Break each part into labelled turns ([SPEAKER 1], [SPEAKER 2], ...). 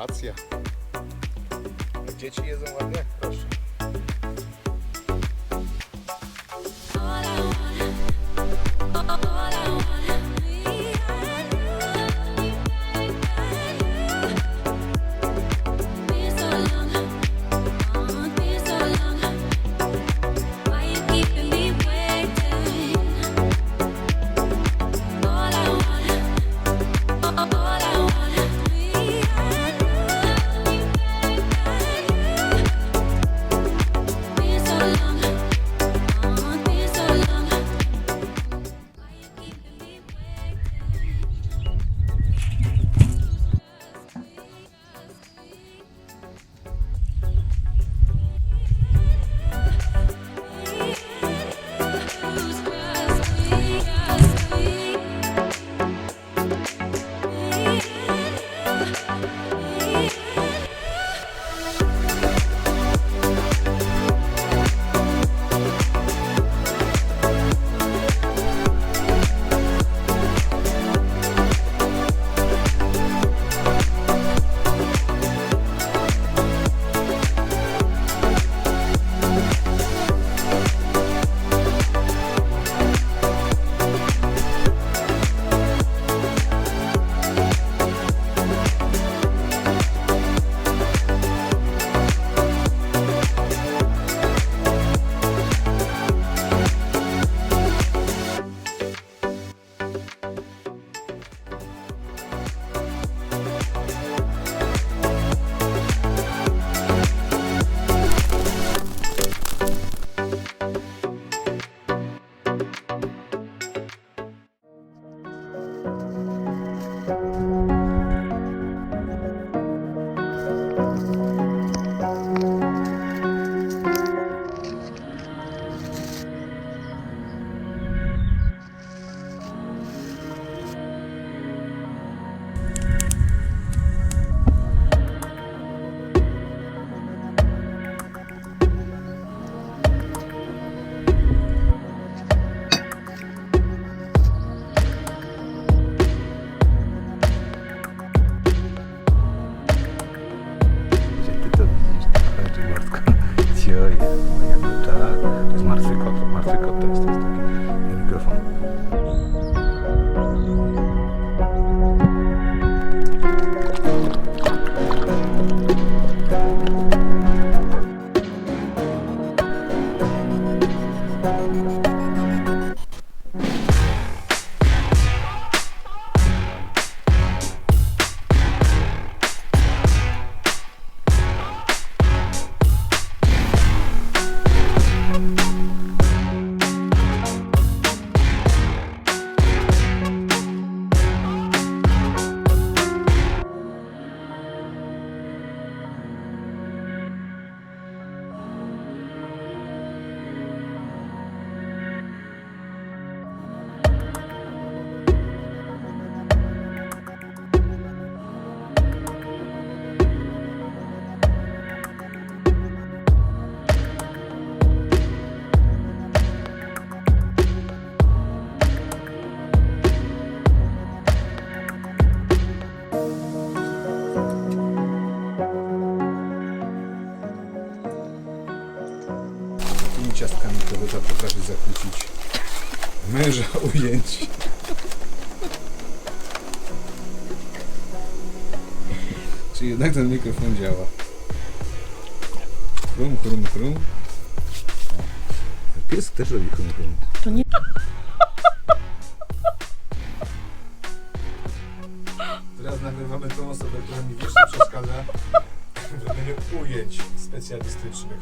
[SPEAKER 1] Rewelacja. Dzieci jedzą ładnie? Proszę. Ujęć. Czy jednak ten mikrofon działa? Krum, krum, krum. Pies też robi chrum, krum.
[SPEAKER 2] To nie...
[SPEAKER 1] Teraz nagrywamy tą osobę, która mi wiecznie przeszkadza w ujęć specjalistycznych.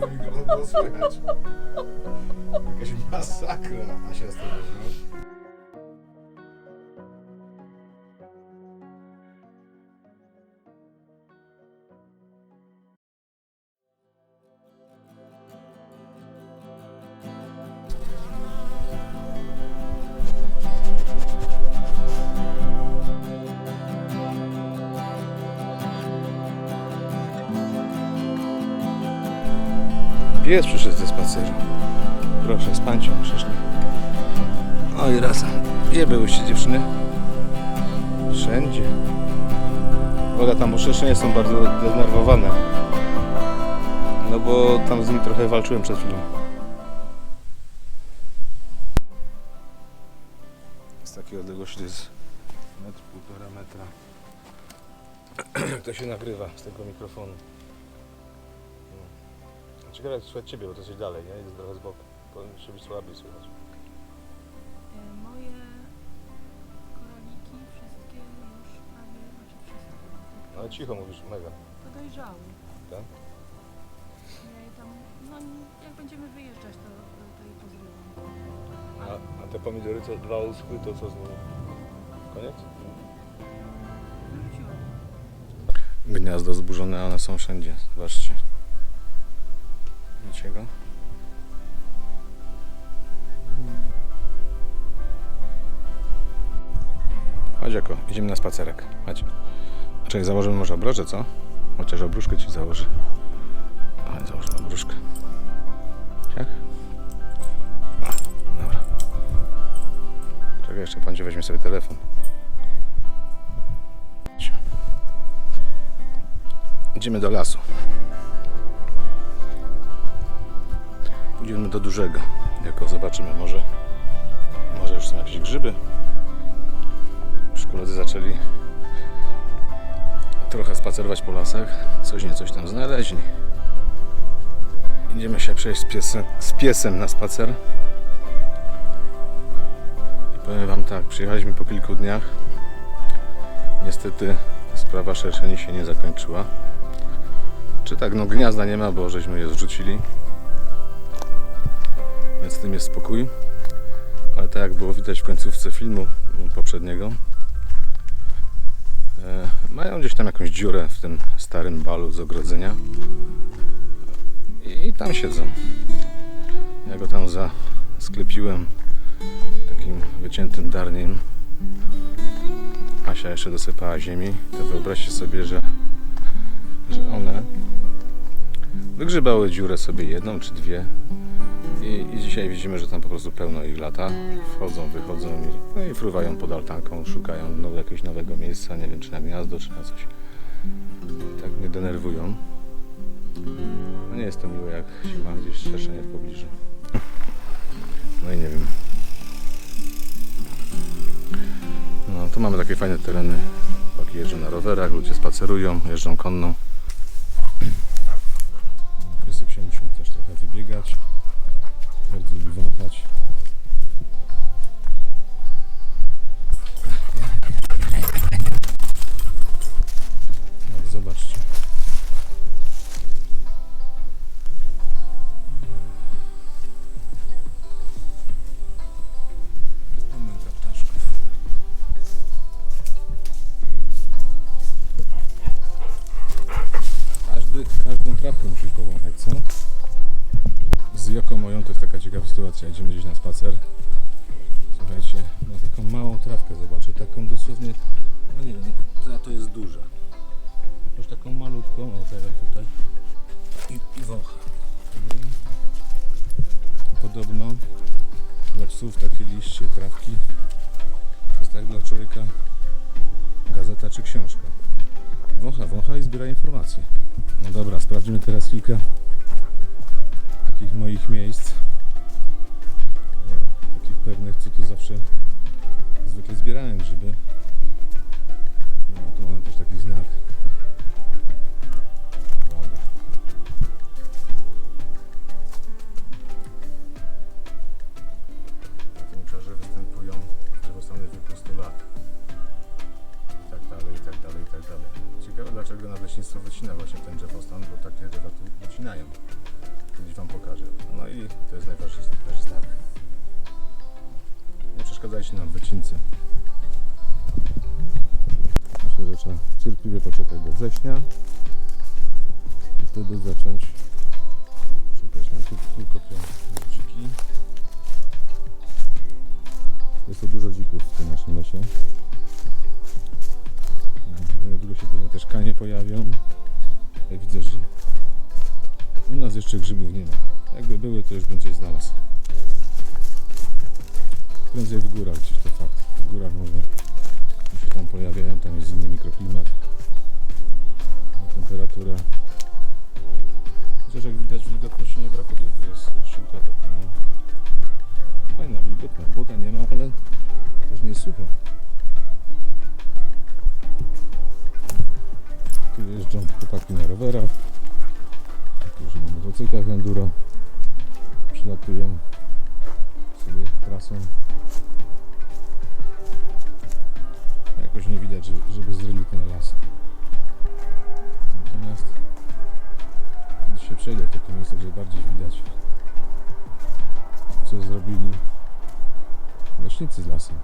[SPEAKER 1] na mikrofon było słychać. Jakaś masakra. Asia z no. Pies przyszedł ze spaceru. Proszę, z pancią przyszli. Oj, razem. Nie byłyście dziewczyny? Wszędzie. Uwaga, tam uszeszczenia są bardzo denerwowane. No bo tam z nimi trochę walczyłem przed chwilą. Z takiej odległości jest metr, półtora metra. To się nagrywa z tego mikrofonu. Ciekawe jak słychać Ciebie, bo to jesteś dalej, nie? Jest trochę z boku. Powinno się być słabiej słychać.
[SPEAKER 3] E, Moje koraliki wszystkie już prawie, znaczy wszystkie.
[SPEAKER 1] No ale cicho mówisz, mega.
[SPEAKER 3] To dojrzały.
[SPEAKER 1] Tak?
[SPEAKER 3] Ja je tam, no jak będziemy wyjeżdżać, to, to je pozrywam.
[SPEAKER 1] A, a te pomidory, co dwa uschły, to co z nimi? Koniec?
[SPEAKER 3] Wróciłam.
[SPEAKER 1] Gniazdo zburzone, a one są wszędzie. Zobaczcie. Widzicie go? Chodź jako, idziemy na spacerek. Chodź. Czekaj, założymy może obroże, co? Chociaż obruszkę ci założy. Chodź, założymy obruszkę. Jak? A, dobra. Czekaj, jeszcze pan weźmie sobie telefon. Idziemy do lasu. Pójdziemy do dużego. Jako zobaczymy, może, może już są jakieś grzyby. Już koledzy zaczęli trochę spacerować po lasach. Coś nie coś tam znaleźli. Idziemy się przejść z piesem, z piesem na spacer. I powiem Wam tak, przyjechaliśmy po kilku dniach. Niestety sprawa szerszeni się nie zakończyła. Czy tak, no gniazda nie ma, bo żeśmy je zrzucili. Więc tym jest spokój. Ale tak jak było widać w końcówce filmu poprzedniego, e, mają gdzieś tam jakąś dziurę w tym starym balu z ogrodzenia. I tam siedzą. Ja go tam zasklepiłem takim wyciętym darniem. Asia jeszcze dosypała ziemi. To wyobraźcie sobie, że, że one wygrzebały dziurę sobie jedną czy dwie i, I dzisiaj widzimy, że tam po prostu pełno ich lata. Wchodzą, wychodzą i, no i fruwają pod altanką, szukają now, jakiegoś nowego miejsca, nie wiem czy na gniazdo, czy na coś. Tak mnie denerwują. No nie jest to miłe, jak się ma gdzieś straszenie w pobliżu. No i nie wiem. No tu mamy takie fajne tereny. Chłopaki jeżdżą na rowerach, ludzie spacerują, jeżdżą konną. Bardzo lubi psów takie liście, trawki to jest tak dla człowieka gazeta czy książka. Wącha, wącha i zbiera informacje. No dobra, sprawdzimy teraz kilka takich moich miejsc, takich pewnych, co tu zawsze zwykle zbierałem grzyby. No, tu mamy też taki znak. Dlaczego nadleśnictwo wycina właśnie ten drzewostan, bo takie drzewa tu wycinają. Kiedyś Wam pokażę. No i to jest najważniejszy też znak. Nie przeszkadzajcie nam w wycince. Myślę, że trzeba cierpliwie poczekać do września i wtedy zacząć szukać. Mam tu, tu kopią dziki. Jest to dużo dzików w tym naszym lesie. Niedługo się pewnie też kanie pojawią. Ja widzę, że u nas jeszcze grzybów nie ma. Jakby były, to już bym coś znalazł. Prędzej w górach gdzieś to fakt. W górach można tam pojawiają, tam jest inny mikroklimat. Temperatura. Chociaż jak widać wilgotności nie brakuje, to jest siłka taka no, fajna, wilgotna, błoga nie ma, ale też nie jest sucho. Jeżdżą chłopaki na rowerach, którzy na motocyklach enduro przylatują sobie trasą. Jakoś nie widać, żeby, żeby zryli ten las. Natomiast kiedy się przejdę w takie miejsce, gdzie bardziej widać co zrobili leśnicy z lasem.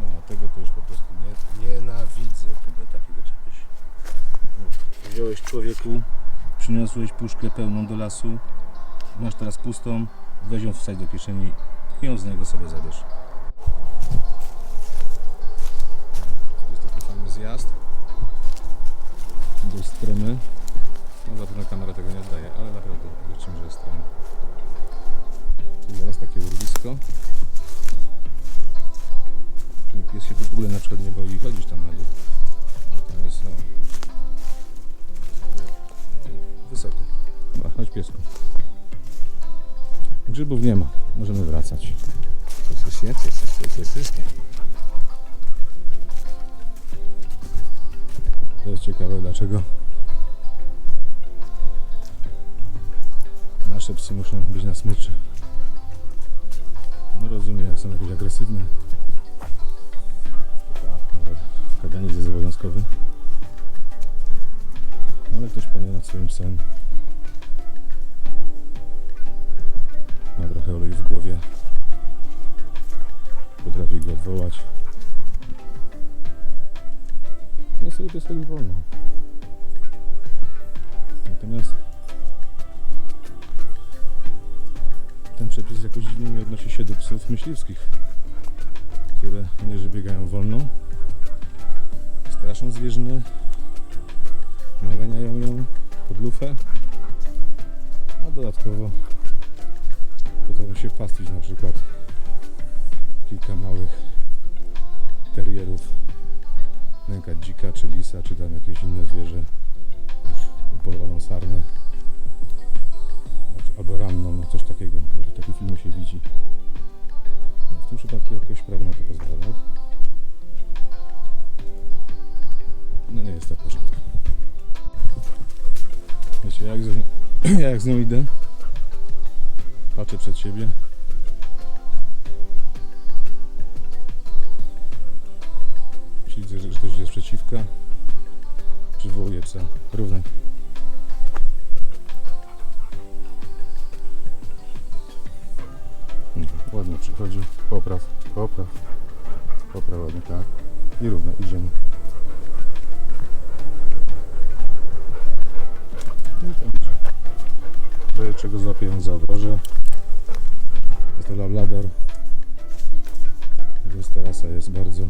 [SPEAKER 1] No tego to już po prostu nie, nienawidzę chyba takiego czegoś. Wziąłeś człowieku, przyniosłeś puszkę pełną do lasu, masz teraz pustą, weź ją wsadź do kieszeni i ją z niego sobie zabierz. Jest taki fajny zjazd. Dość stromy. No zapewne kamera tego nie oddaje, ale naprawdę wierzymy, że jest stromy. Tu zaraz takie urwisko. Pies się tu w ogóle na przykład nie boi chodzić tam na dół. Tam jest no, wysoko. Dobra, chodź piesku. Grzybów nie ma, możemy wracać. Jest, jest, jest, jest, jest, jest, jest. To jest ciekawe, dlaczego nasze psy muszą być na smyczy. No rozumiem, jak są jakieś agresywne. Kaganiec jest obowiązkowy. No, Ale ktoś panuje nad swoim psem. Ma trochę oleju w głowie. Potrafi go odwołać. Nie sobie pieskowi wolno. Natomiast ten przepis jakoś nie odnosi się do psów myśliwskich, które nie że biegają wolno, straszą zwierzynę, naganiają ją pod lufę, a dodatkowo potrafią się pastwić na przykład kilka małych terierów, nękać dzika, czy lisa, czy tam jakieś inne zwierzę, już upolowaną jak z nią idę, patrzę przed siebie. Jeśli widzę, że ktoś jest przeciwka, przywołuję psa równo. Nie, Ładnie przychodzi, popraw, popraw, popraw ładnie, tak. I równo, idziemy. Czego złapię za obroże. Jest to lablador. Więc ta rasa jest bardzo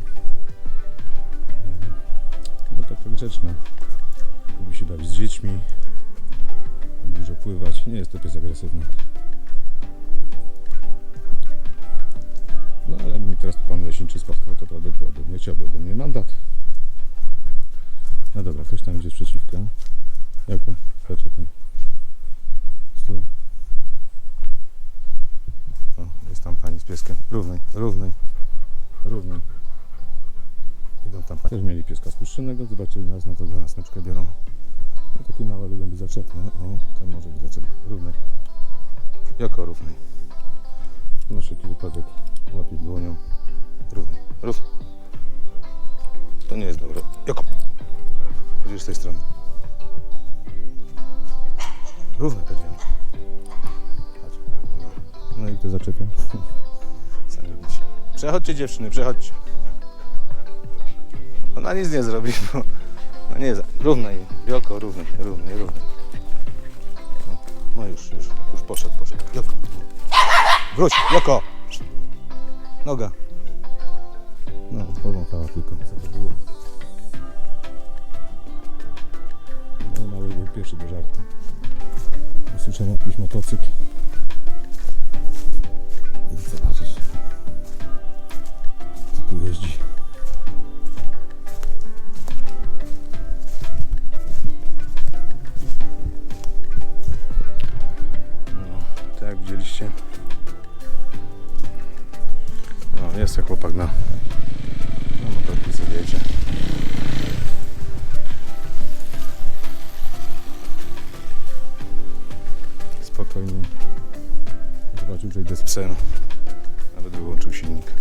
[SPEAKER 1] no taka grzeczna. Lubi się bawić z dziećmi. Dużo pływać. Nie jest to pies agresywny. No ale mi teraz pan leśniczy spotkał, to prawdopodobnie chciałby ode mnie mandat. No dobra, ktoś tam idzie sprzeciwka. Jako? Poczekaj. Stój. O, jest tam pani z pieskiem. Równej, równej, równej. Idą tam pani. Też mieli pieska spuszczonego, zobaczyli nas, no to za nas smyczkę biorą. No takie małe lubią być zaczepne. O, ten może być zaczepny. Równej. Jako równej. Na wszelki wypadek łapię dłonią. Równy. Rów. To nie jest dobre. Jako. Będziesz z tej strony. Równy powiedziałem. No. i to zaczepia. Widzicie. Przechodźcie dziewczyny, przechodźcie. Ona nic nie zrobi, bo... No nie, za- równej. Joko, równej, równej, równej. No, no już, już, już poszedł, poszedł. Joko. Wróć, Joko! Noga. No, powąchała tylko, co to było. No, mały był pierwszy do żartu. Usłyszałem jakiś motocykl. I zobaczysz, co tu jeździ. Nawet wyłączył silnik.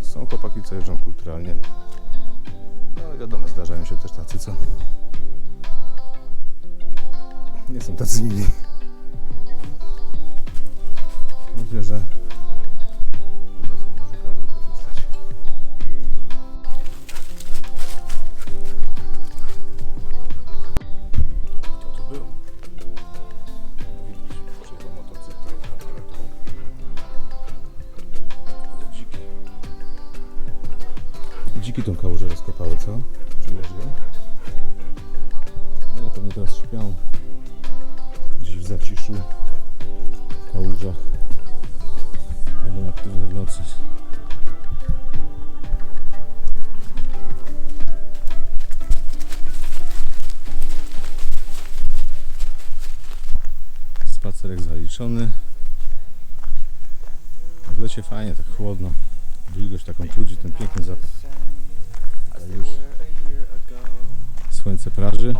[SPEAKER 1] Są chłopaki, co jeżdżą kulturalnie. No ale wiadomo, zdarzają się też tacy, co nie są tacy mili. Myślę, że Dziki tą kałużę rozkopały, co? Czujesz go? Ale pewnie teraz śpią. Gdzieś w zaciszu, w kałużach. Będą aktywne w nocy. Spacerek zaliczony. W lecie fajnie, tak chłodno. Wilgoć taką trudzi, ten piękny zapach. Już słońce praży.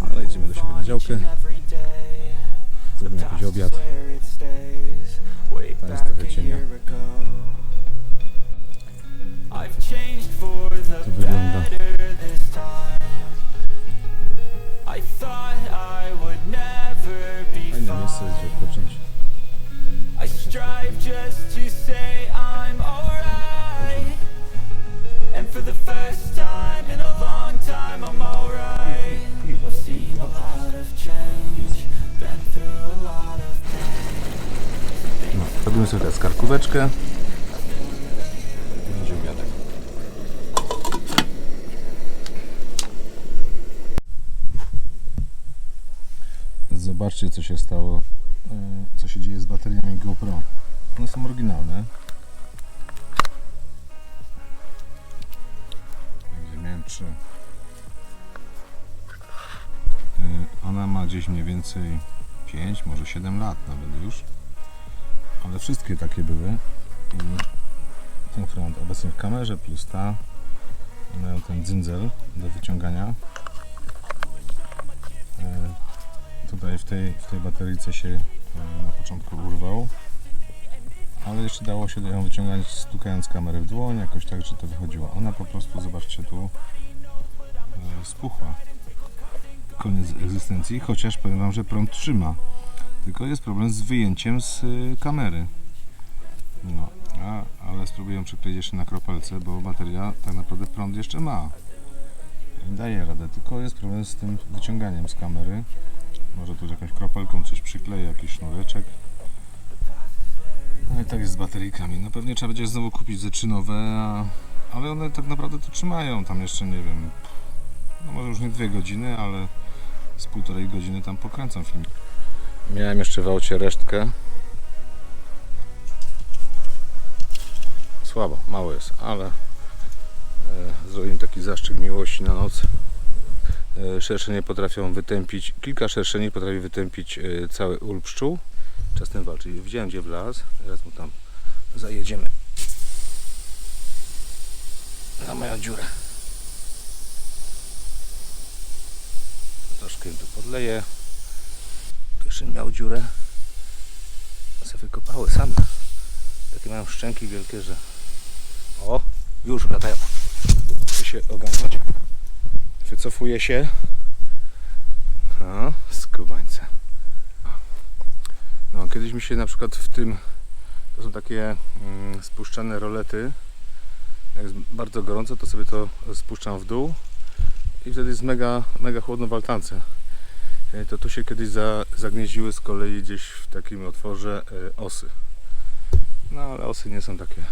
[SPEAKER 1] Ale idziemy do siebie na działkę. Zrobimy jakiś obiad.
[SPEAKER 4] I
[SPEAKER 1] będzie obiadek. Zobaczcie co się stało, e, co się dzieje z bateriami GoPro. One są oryginalne. Gdzie miałem trzy. E, Ona ma gdzieś mniej więcej 5, może 7 lat nawet już ale wszystkie takie były. I ten front obecnie w kamerze plus ta mają ten dzyndzel do wyciągania. E, tutaj w tej, w tej bateryjce się e, na początku urwał. Ale jeszcze dało się ją wyciągać stukając kamerę w dłoń jakoś tak, że to wychodziło. Ona po prostu, zobaczcie tu e, spuchła. Koniec egzystencji, chociaż powiem Wam, że prąd trzyma tylko jest problem z wyjęciem z y, kamery. No, a, ale spróbuję przykleić jeszcze na kropelce, bo bateria tak naprawdę prąd jeszcze ma. Daje radę, tylko jest problem z tym wyciąganiem z kamery. Może tu jakąś kropelką coś przykleję, jakiś sznureczek. No i tak jest z bateryjkami. No pewnie trzeba będzie znowu kupić rzeczy nowe, a, ale one tak naprawdę to trzymają. Tam jeszcze nie wiem, no może już nie dwie godziny, ale z półtorej godziny tam pokręcam film. Miałem jeszcze w aucie resztkę. Słabo, mało jest, ale e, zrobimy taki zaszczyt miłości na noc. E, szerszenie potrafią wytępić, kilka szerszeni potrafi wytępić e, cały ul pszczół. Czas ten walczy. Widziałem gdzie wlazł, teraz mu tam zajedziemy. Na moją dziurę. Troszkę tu podleję. Jeszcze miał dziurę. Se wykopały same. Takie mają szczęki wielkie, że... O, już latają. Muszę się ogarnąć. Wycofuję się. No, skubańce. No, kiedyś mi się na przykład w tym... To są takie mm, spuszczane rolety. Jak jest bardzo gorąco, to sobie to spuszczam w dół. I wtedy jest mega, mega chłodno w altance. E, to tu się kiedyś za, zagnieździły z kolei gdzieś w takim otworze e, osy. No ale osy nie są takie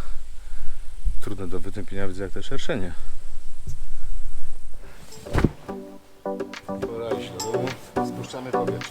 [SPEAKER 1] trudne do wytępienia, widzę jak te szerszenie. Pora iść do spuszczamy powietrze.